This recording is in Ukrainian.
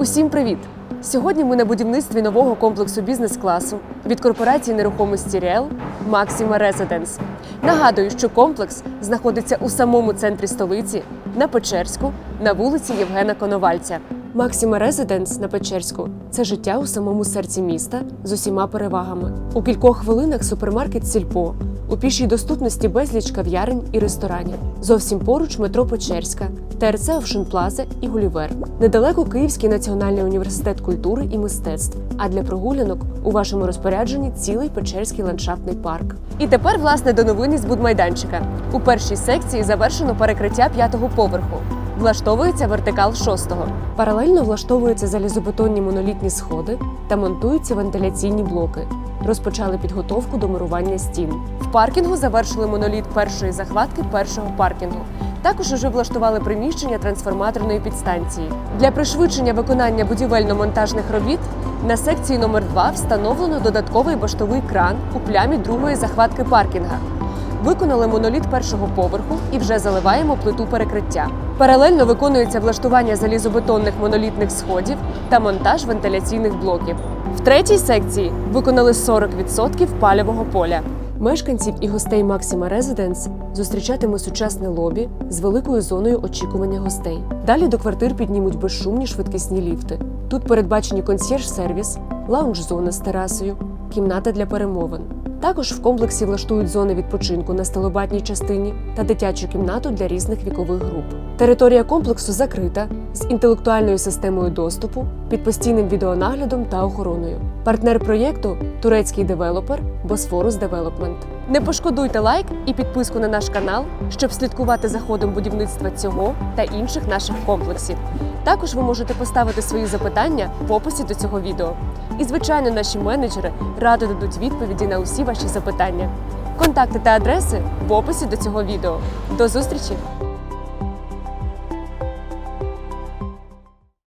Усім привіт! Сьогодні ми на будівництві нового комплексу бізнес-класу від корпорації нерухомості Ріел Maxima Residence. Нагадую, що комплекс знаходиться у самому центрі столиці на Печерську на вулиці Євгена Коновальця. Maxima Residence на Печерську це життя у самому серці міста з усіма перевагами. У кількох хвилинах супермаркет Сільпо. У пішій доступності безліч кав'ярень і ресторанів. Зовсім поруч метро Печерська, ТРЦ Овшин Плаза і Гулівер. Недалеко Київський національний університет культури і мистецтв. А для прогулянок у вашому розпорядженні цілий Печерський ландшафтний парк. І тепер, власне, до новини з будмайданчика. У першій секції завершено перекриття п'ятого поверху. Влаштовується вертикал шостого. Паралельно влаштовуються залізобетонні монолітні сходи та монтуються вентиляційні блоки. Розпочали підготовку до мурування стін. В паркінгу завершили моноліт першої захватки першого паркінгу. Також уже влаштували приміщення трансформаторної підстанції. Для пришвидшення виконання будівельно-монтажних робіт на секції номер 2 встановлено додатковий баштовий кран у плямі другої захватки паркінга. Виконали моноліт першого поверху і вже заливаємо плиту перекриття. Паралельно виконується влаштування залізобетонних монолітних сходів та монтаж вентиляційних блоків. В третій секції виконали 40% пальового поля. Мешканців і гостей Максима Residence зустрічатиме сучасне лобі з великою зоною очікування гостей. Далі до квартир піднімуть безшумні швидкісні ліфти. Тут передбачені консьєрж-сервіс, лаунж-зона з терасою, кімната для перемовин. Також в комплексі влаштують зони відпочинку на стелобатній частині та дитячу кімнату для різних вікових груп. Територія комплексу закрита з інтелектуальною системою доступу, під постійним відеонаглядом та охороною. Партнер проєкту турецький девелопер Босфорус Development. Не пошкодуйте лайк і підписку на наш канал, щоб слідкувати за ходом будівництва цього та інших наших комплексів. Також ви можете поставити свої запитання в описі до цього відео. І, звичайно, наші менеджери радо дадуть відповіді на усі ваші запитання. Контакти та адреси в описі до цього відео. До зустрічі!